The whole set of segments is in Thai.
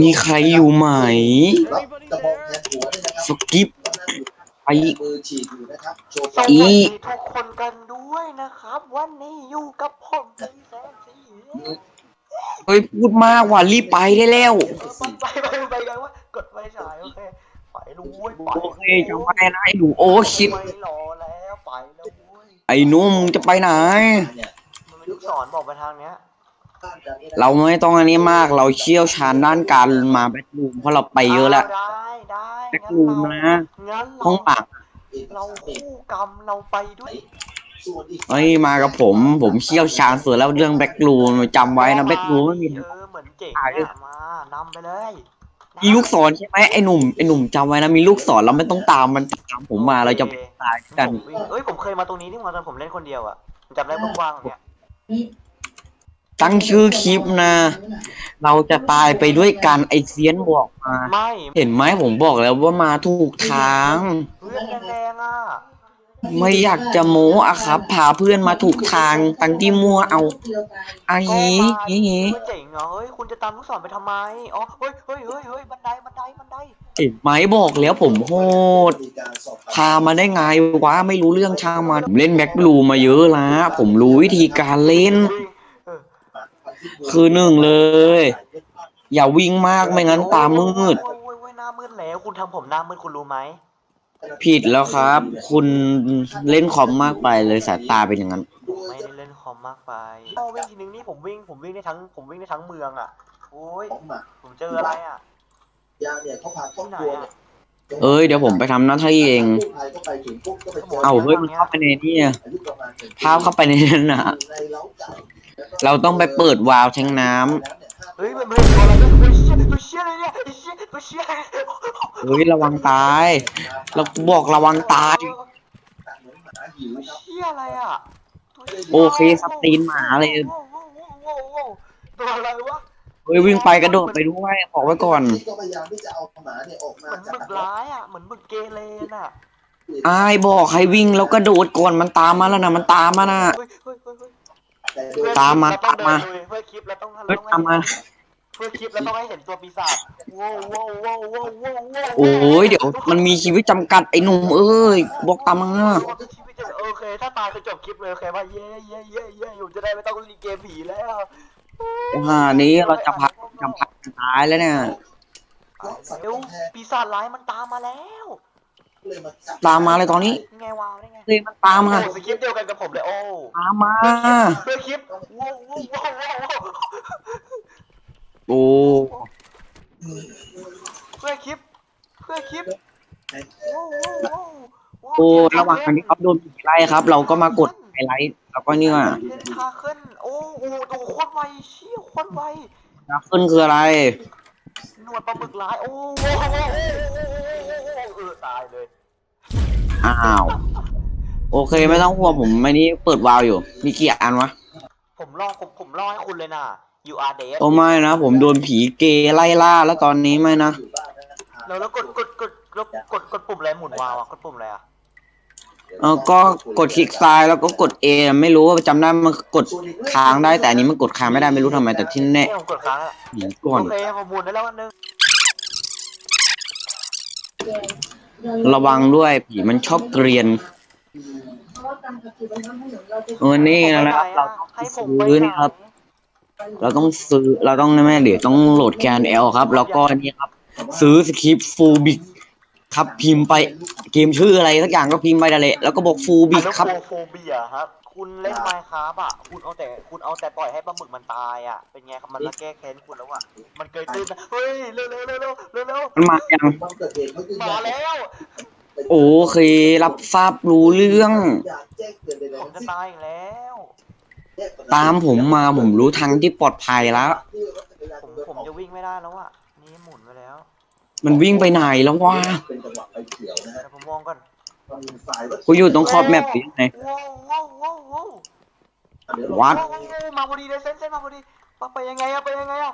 มีใครอยู่ไหมจะบอกแทนหัวด้วยนะครับสกิปไปมือฉีดอยู่นะครับโชว์สวัสอีดีทุกคนกันด้วยนะครับ วันนี้อยู่กับผมแซนซีเฮ้ยพูดมากว่ะรีบไปได้แล้วไปไปไปไปกันว่ากดไฟฉายโอเคไปดูเว้ยไปโอเคจะไปนะไอ้หนูโอ้ชิด ไม่รอแล้วไปแล้วเว้ยไอ้หนุ่มงจะไปไหนเนี่ยมันมีลูกศรบอกไปทางเนี้ยบ้านกันนี่นะ เราไม่ต้องอันนี้มากเราเชี่ยวชาญด้านการมาแบ็คลูมเพราะเราไปเยอะแล้วได้ได้แบ็คลูมนะงั้นห้องเราปากเราคู่กรรมเราไปด้วยส่วนอีกเฮ้ยมากับผม ผมเชี่ยวชาญสุดแล้วเรื่องแบ็คลูมจำไว้นะแบ็คลูมไม่มีเออเหมือนเจ๋งอะมานำไปเลยมีลูกศรใช่ไหมไอ้หนุ่มไอ้หนุ่มจำไว้นะมีลูกศรเราไม่ต้องตามมันตามผมมาเราจะไปตายกันผมวิ่งเอ้ยผมเคยมาตรงนี้ที่มาตอนผมเล่นคนเดียวอะจำได้กว้างๆเนี่ย ตั้งชื่อคลิปนะ เราจะตายไปด้วยกันไอเซียนบอกมา ไม่เห็นไหมผมบอกแล้วว่ามาถูกทาง เพื่อนแดงๆอะไม่อยากจะโม้อะครับ พาเพื่อนมาถูกทางตั้งที่มั่วเอาไอ้ก็หีมาหีหีเพื่อนเจ๋งเหรอเฮ้ยคุณจะตามลูกศรไปทำไมอ๋อเฮ้ยเฮ้ยเฮ้ยเฮ้ยบันไดบันไดบันไดเห็นไหมบอกแล้วผมโหดมีการสอบพามาได้ไงวะไม่รู้เรื่องช่างมันผมเล่นแบ็คบลูมาเยอะละผมรู้วิธีการเล่นเออ คือหนึ่งเลย อย่าวิ่งมากไม่งั้นตามืด โอ้ยโอ้ยโอ้ยหน้ามืดแล้ว คุณทำผมหน้ามืดคุณรู้ไหมผิดแล้วครับ คุณเล่นคอมมากไปเลยสายตาเป็นอย่างนั้น ผมไม่ได้เล่นคอมมากไปโอ้วิ่งทีนึงนี่ผมวิ่งผมวิ่งได้ทั้งผมวิ่งได้ทั้งเมืองอะ โอ้ยของหมาผมเจออะไรอะยาเนี่ยเขาพาครอบที่ไหนครัวอะเอ้ยเดี๋ยวผมไปทำหน้าที่เองกู้ภัยก็ไปถึงปุ๊บก็ไปเอเอาเฮ้ยมันเข้าไปในนี่อะอายุประมาณหนึ่งปีภาพเข้าไปในนั้นนะอยู่ในเล้าไก่ เราต้องไปเปิดวาล์วแทงน้ำเฮ้ยมันไม่ตัวอะไรนะตัวเชี่ยตัวเชี่ยอะไรเนี่ยไอ้เชี่ยตัวเชี่ยเฮ้ยระวังตาย เราบอกระวังตายเหมือนหมาหิวครับเชี่ยอะไรอะโอเคสตีนหมาเลยตัวอะไรวะเฮ้ยวิ่งไปกระโดดไปด้วยบอกไว้ก่อนก็พยายามที่จะเอาหมาเนี่ยออกเหมามือนจากหมึกร้ายอะเหมือนหมึกเกเรน่ะอายบอกให้วิ่งแล้วกระโดดก่อนมันตามมาแล้วนะมันตามมานะเฮ้ยเฮ้ยเฮ้ยเฮ้ยแต่โดยตามมาเพื่อตามมา เพื่อคลิปแล้วต้องเฮ้ยตามมาเพื่อคลิปแล้วต้องให้เห็นตัวปีศาจว้าวว้าวว้าวว้าวว้าวว้าวโอ้ยเดี๋ยวมันมีชีวิตจำกัดไอ้หนุ่มเอ้ยบอกตามมาชีวิตจะโอเคถ้าตายคือจบคลิปเลยโอเคป่ะเย้เย้เย้เย้อยู่จะได้ไม่ต้องเล่นเกมผีแล้วฮ่านี้เราจะพักจะพักตายแล้วเนี่ยเร็วปีศาจร้ายมันตามมาแล้วเลยมาจับ ตามมาเลยตอนนี้ไงวาวได้ไงเฮ้ยมันตามมาโอ้สคริปต์เดียวกันกับผมเลยโอ้ตามมา เพื่อคลิปว้าวว้าวว้าวว้าวโอ้เพื่อคลิปเพื่อคลิปว้าวว้าวว้าวว้าวโอ้ระหว่างที่เขาโดนผีไล่ครับ เราก็มากดไฮไลท์แล้วก็เนี่ยเทนทาขึ้นโอ้โหโอ้โหโคตรไวเชี่ยโคตรไวขึ้นคืออะไร ร้าย โอ้โหเออตายเลย อ้าว โอเคไม่ต้องห่วงผมไม่นี่เปิดวาล์วอยู่ มีกี่อันวะผมรอผมผมรอให้คุณเลยนะ you are dead โอ้ไม่นะ ผมโดนผีเกย์ไล่ล่าแล้วตอนนี้ไม่นะ แล้วแล้วกดกดกดแล้วกดกดปุ่มอะไรหมุนวาวอะกดปุ่มอะไรอะเออก็กดคลิกซ้ายแล้วก็กด A ไม่รู้ว่าจำได้มันกดค้างได้แต่อันนี้มันกดค้างไม่ได้ไม่รู้ทำไมแต่ที่แน่เนี่ยผมกดค้างแล้วหนีก่อนโอเคผมหมุนได้แล้วอันนึง ระวังด้วยผีมันชอบเกรียนเออนี่นะครับเราต้องซื้อนี่ครับ เราต้องซื้อเราต้องแม่เดี๋ยวต้องโหลดแกนเอลครับ แล้วก็นี่ครับ ซื้อสคริปต์ฟูบิกครับพิมพ์ไปเกมชื่ออะไรสักอย่างก็พิมพ์ไปนั่นแหละแล้วก็บอกฟูบิกครับอโนโฟเบียครับ คุณเล่นไมค์ครับอะ คุณเอาแต่คุณเอาแต่ปล่อยให้ปลาหมึกมันตายอะ เป็นไงครับมันมาแก้แค้นคุณแล้วอะ มันเกิดขึ้นนะเฮ้ยเร็วเร็วเร็วเร็วเร็วเร็วมันมายังตอนเกิดเหตุเขายืนมายันแล้วโอเค รับทราบรู้เรื่องอยากแจ้งเตือนเลยนะผมจะตายอีกแล้ว ตามผมมาผมรู้ทางที่ปลอดภัยแล้ว ผมผมจะวิ่งไม่ได้แล้วอะ นี่หมุนไปแล้ว มันวิ่งไปไหนแล้ววะเป็นจังหวะไฟเขียวนะฮะเดี๋ยวผมมองก่อนตอนสายรถ กูอยู่ตรงขอบแมปหรือยังไงว้าวว้าวว้าวว้าวเดี๋ยวเราวัดว้าวว้าวมาพอดีเลยเส้นเส้นมาพอดีไปยังไงอะไปยังไงอะ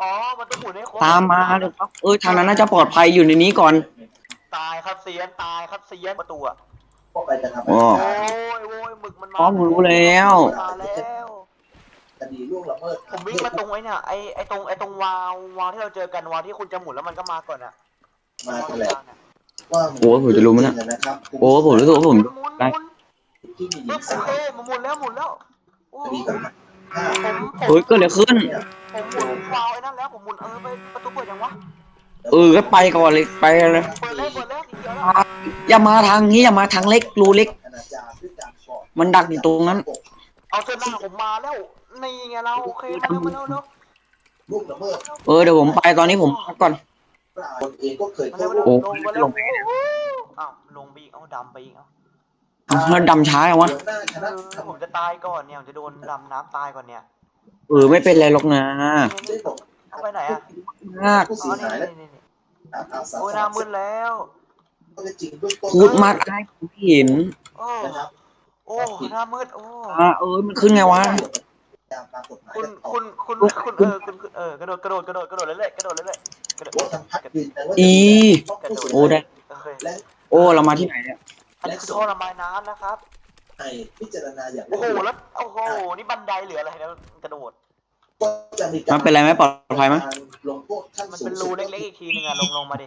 อ๋อมันต้องหมุนให้ครบตามมาเลยครับเอ้ยทางนั้นน่าจะปลอดภัยอยู่ในนี้ก่อน ตายครับเซียนตายครับเซียนประตูอะก็ไปจะทำอ๋อโอ้ยโอ้ยหมึกมันมาอ๋อผมรู้แล้ว มาแล้ว คดีล่วงละเมิดผมวิ่งมาตรงไอ้เนี่ยไอ้ไอ้ตรงไอ้ตรงวาววาวที่เราเจอกันวาวที่คุณจะหมุนแล้วมันก็มาก่อนอะมาวาวแถตรงลกงลางเนี่ย ว่าโอ้ผมจะรู้ไหมเนี่ย นะครับโอ้ผมรู้สึกว่าผม หมุนหมุนได้หมุนที่มีหญิปึ๊งบสาโอวเคมันหมุนแล้วหมุนแล้วโอ้คดีต่างๆผมผมเฮ้ยเก็เลยขึ้น ผมหมุนวาวไอ้นั่นแล้วผมหมุนเออไปประตูเปิดยังวะเออก็ไปก่อนเลยไปเลยเปิดแล้วเปิดแล้วสีเขียวแล้วอย่ามาทางนี้อย่ามาทางเล็กรูเล็ก อนาจารด้วยการกอดมันดักอยู่ตรงนั้น เอาเจอหน้าผมมาแล้วนี่ไงเราโอเคมาเร็วมาเร็วเร็วล่วงละเมิดเออเดี๋ยวผมไปตอนนี้ผมพักก่อน ตนเองก็เคยมาโทเร็วษมาเร็วโอ้ ลงมาเร็ว อ้าวลงไปอีกเอาดำไปอีกเอาแล้วดำช้าอะวะหัวหน้าคเอณะอผมจะตายก่อนเนี่ยผมจะโดนดำน้ำตายก่อนเนี่ยเออไม่เป็นไรหรอกนะได้บอกเอาไปไหนอะมาก ผู้อ๋เสีอยนี่หายและนี่นี่อาสาโอ้ยหน้ามืดแล้วข้อเท็จจริงเบื้องต้นพูดมากได้ผมเห็นโอ้นะครับ โอ้หน้ามืดโอ้อ่าเออมันขึ้นไงวะ ตามตามกฎหมายคุณและต่อคุณคุณคุณเออคุณคุณเออกระโดดกระโดดกระโดดกระโดดเรื่อยๆกระโดดเรื่อยๆกระโดดว่าทางพักยืนยันว่าอีจะโอ้ได้โอเคและ โอ้เรามาที่ไหนเนี่ยอันนี้คือท่อระบายน้ำนะครับ ให้พิจารณาอย่างโอ้โห แล้ว โอ้โห นี่บันไดเหลืออะไรนะกระโดด ก็จะมีกามันเป็นไรไหมปลอดภัยไหมการลงโทษขั้นมันสูเป็งนสุรูดเล็กๆอีกทีนึงอะลงลงมาดิ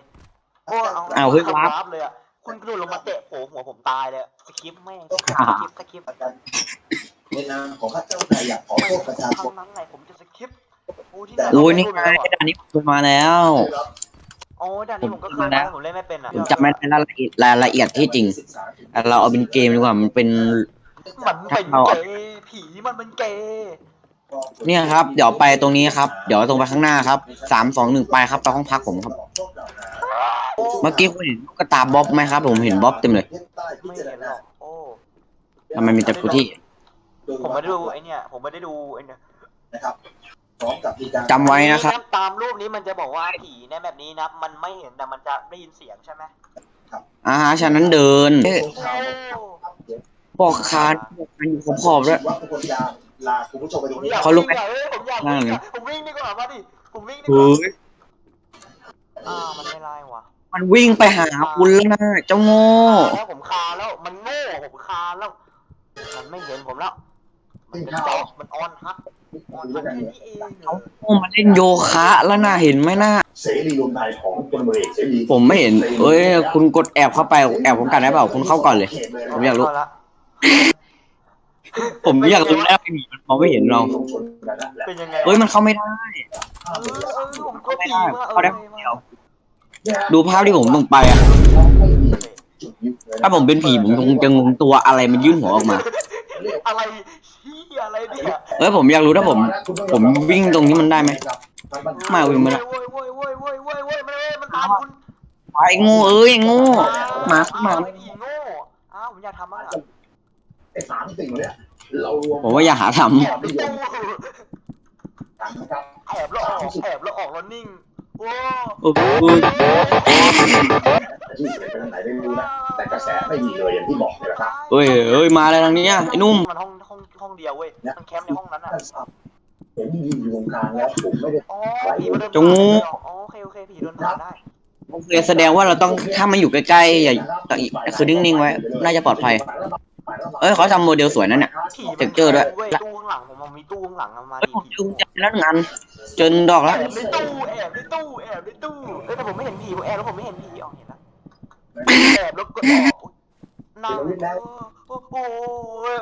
โอ้เอาอ้าวเฮ้ยขับวาร์ป วาร์ปเลยอะคุณกระโดดลงมาเตะโผหัวผมตายเลยสคริปต์แม่งสคริปต์สคริปต์กันในนามของพระเจ้านายอยากขอโทษประชาชทานงนั้นไงผมจะสคริปต์โอ้ที่โอ้ยนี่ไงด่านนี้ผมเคยมาแล้ว โอ้ด่านนี้ผมก็เคยมาผมเล่นไม่เป็นอะผมจำไม่ได้รายละเอียดรายละเอียดที่จริงแต่เราเอาเป็นเกมดีกว่ามันเป็นมันเป็นเกย์ผีมันเป็นเกย์เนี่ยครับ เดี๋ยวไปตรงนี้ครับ เดี๋ยวตรงไปข้างหน้าครับสามสองหนึ่งไปครับไปห้องพักผมครับ เมื่อกี้คุณเห็นลูกกระตาบ๊อบไหมครับ ผมเห็นบ๊อบเต็มเลยไม่เห็นหรอกโอ้ทำไมมีแต่กูที่ ผมไม่ได้ดูไอเนี่ย ผมไม่ได้ดูไอเนี่ยนะครับ พร้อมกับมีการจำไว้นะครับ ตามรูปนี้มันจะบอกว่าผีในแบบนี้นะมันไม่เห็นแต่มันจะได้ยินเสียงใช่ไหมอ่าฮะฉะนั้นเดินเอ๊ะโอ้บอกคานบอกคานอยู่ขอบๆด้วย ว่าควรจะลาคุณผู้ชมไปตผรงมนี้อยากเขาลุวิ่ก งอะเอ้ยผมอยากวิ่งอะผมวิ่งดีกว่ามาดิผมวิ่งดีกเฮ้ว่ายอ่ามันไม่ไล่ว่ะมันวิ่งไปหาคุณแล้วนะเจ้าโง่ แล้วผมคาแล้วมันโง่ผมคาแล้ว มันไม่เห็นผมแล้ว มันเป็นจอกมันออนฮัก ออนฮักนี่เองเขาโง่มาเล่นโยคะแล้วน่าเห็นไหมน่าเสรีรวมไทยของพลเมืองเอกเสรีผมไม่เห็น เอ้ย คุณกดแอบเข้าไปแอบผมกันได้เปล่าคุณเข้าก่อนเลย ผมอยากรู้ละผมอยากรู้แอบไอ้หมีมันมองไม่เห็นเรา เป็นยังไงเอ้ยมันเข้าไม่ได้ เออเออผมก็ไม่ปีได้มาเอเขาได้อเดียวดูภาพที่ผมต้องไปอะถ้าผมเป็นผีผมคงจะงงตัวอะไรมันยื่นหัวออกมา อะไรชี้ อะไรเนี่ยเอ้ยผมอยากรู้ถ้าผม ผมวิ่งตรงนี้มันได้ไหมมาวิ่งมาละโว้ยโว้ยโว้ยโว้ยโว้ยโว้ยมันมันตามคุณไอ้โง่เอ้ยไอ้โง่มาขึ้นมาไอ้ผีโง่อ้าวผมอยากทำบ้างอะไอ้สามสิ่งเนี่ยเรารวมผมว่าอย่าหาทแอบในตู้นะครับแอบแล้วออกแอบแล้วออกแล้วนิ่งโอ้ำโอ้โหที่เสียไปทางไหนไม่รู้นะแต่กระแสไม่มีเลยอย่างที่บอกเลยนะครับเอ้ยเอ้ยมาแล้วทางนี้อะไอ้นุ่มมันห้องห้ องห้องเดียวเว้ย มันแคมป์ในห้องนั้นอะผมยืนอยู่ตรงกลางแล้วผมไม่ได้อ๋อผีมันเดินจงงูผ่านได้เหรออ๋อโอเคโอเคผีเดินผ่านได้ โอเคแสดงว่าเราต้องถ้ามันอยู่ใกล้ๆอย่าคือนิ่งๆไว้ น่าจะปลอดภัย เอ้ยเขาทำโมเดลสวยนั่นเนี่ยผีเจอเจอด้วย เว้ยตู้ข้างหลังผมมันมีตู้ข้างหลังอะมาเอ้ยดิผมผีจุงใจแล้วงานเจนดอกแอแล้วบในตู้แอบในตู้แอบในตู้เอ้ยแต่ผมไม่เห็นผีผมแอบแล้วผมไม่เห็นผีอ๋อเห็นแล้วแอบแล้วกดออกนั่งโอ้ โห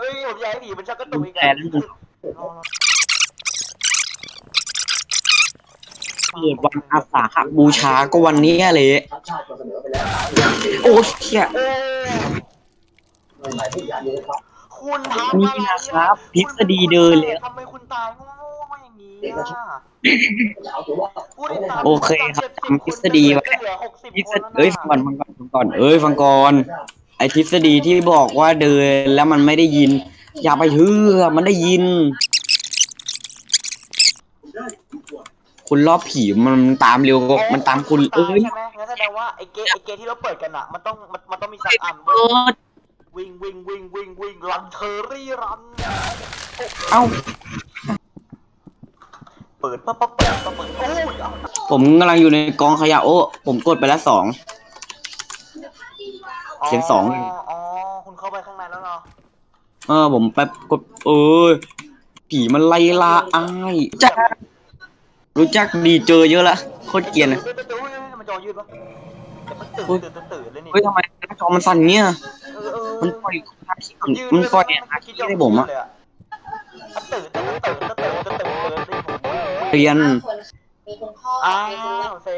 เอ้ยผมอยากให้ผีมันชักกระตุกอีกแต่อะแล้วมึงเกิดวันอาสาขบูชาก็วันนี้เลยชาติก็เสนอไปแล้วโอ้เชี่ยโอ้ในหลายที่อย่างนี้นะครับคุณทำนี่อะไรนะครับทฤษฎีเดินเลย ทำไมคุณตายโง่ๆอย่างนี้อะจะเอาตัวรอดพูดได้ตามโอเคครับทำทฤษฎีไว้เหลือหกสิบทฤษคนแล้วนะ เอ้ยฟังก่อนฟังก่อนฟังก่อน เอ้ยฟังก่อน ไอทฤษฎีที่บอกว่าเดินแล้วมันไม่ได้ยิน อย่าไปเชื่อมันได้ยิน คุณรอบผีมันตามเร็วกว่ามันตามคุณตาเอ้ยใช่ไหมงั้นแสดงว่าไอ้เกไอ้เกที่เราเปิดกันอะมันต้องมันมันต้องมีสักอันเปิเว้ยดวิ่งวิ่งวิ่งวิ่งวิ่งรันเทอรี่รันเอ้าเปิดปั๊บปั๊บเปิดปั๊บเปิดโอ้ยเอาผมกำลังอยู่ในกองขยะโอ้ผมกดไปแล้วสอง เสียงสอง อ๋อ คุณเข้าไปข้างในแล้วเนาะเออ ผมแป๊บกดเออผีมันไล่ล่าอ้ายรู้จักรู้จักดีเจอเยอะละโคตรเกียนเนนะมันตื่นเลยนี่ฮ้ยทำไมหน้าจอมันสั่นเงี้ยมันปล่อยอาคิดมันปล่อยอาคิดได้ผมอะนตื่นตื่นเรียนอ้าวเซ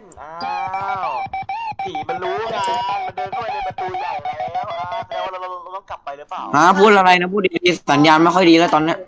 นอ้าว ผีมันรู้งมันเดินเข้าไปในประตูใหญ่แล้วอ่าแล้ว่าเราเราเราต้องกลับไปหรือเปล่า ฮะพูดอะไรนะพูดดีๆสัญญาณไม่ค่อยดีแล้วตอนเนี้ย